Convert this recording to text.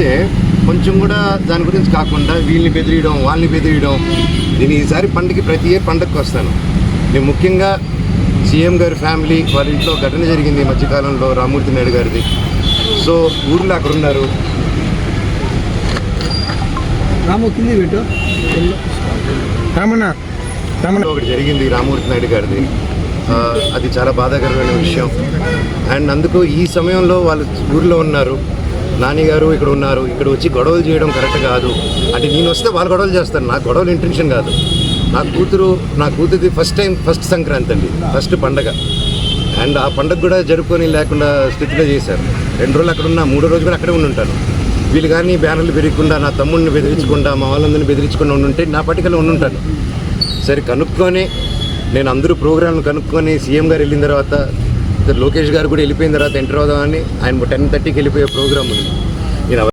తప్పితే కొంచెం కూడా దాని గురించి కాకుండా వీళ్ళని బెదిరియడం వాళ్ళని బెదిరియడం. నేను ఈసారి పండుగకి ప్రతి ఇయర్ పండగకి వస్తాను. నేను ముఖ్యంగా సీఎం గారి ఫ్యామిలీ వాళ్ళ ఇంట్లో ఘటన జరిగింది ఈ మధ్యకాలంలో రామూర్తి నాయుడు గారిది. సో ఊర్లో అక్కడ ఉన్నారు. ఒకటి జరిగింది రామూర్తి నాయుడు గారిది. అది చాలా బాధాకరమైన విషయం. అండ్ అందుకు ఈ సమయంలో వాళ్ళు ఊర్లో ఉన్నారు. నానిగారు ఇక్కడ ఉన్నారు. ఇక్కడ వచ్చి గొడవలు చేయడం కరెక్ట్ కాదు. అంటే నేను వస్తే వాళ్ళు గొడవలు చేస్తాను నాకు గొడవలు ఇంటెన్షన్ కాదు. నా కూతురు నా కూతురిది ఫస్ట్ టైం ఫస్ట్ సంక్రాంతి అండి. ఫస్ట్ పండగ. అండ్ ఆ పండగ కూడా జరుపుకొని లేకుండా స్థితిలో చేశారు. రెండు రోజులు అక్కడ ఉన్నా మూడో రోజు కూడా అక్కడే ఉండి ఉంటాను. వీళ్ళు కానీ బ్యానర్లు పెరగకుండా నా తమ్ముడిని బెదిరించకుండా మా వాళ్ళందరినీ బెదిరించకుండా ఉండుంటే నా పట్టికలో ఉండుంటాను సరే కనుక్కొని నేను అందరూ ప్రోగ్రాంలు కనుక్కొని సీఎం గారు వెళ్ళిన తర్వాత లోకేష్ గారు కూడా వెళ్ళిపోయిన తర్వాత ఎంటర్ అవుదామని ఆయన టెన్ థర్టీకి వెళ్ళిపోయే ప్రోగ్రామ్ ఉంది. నేను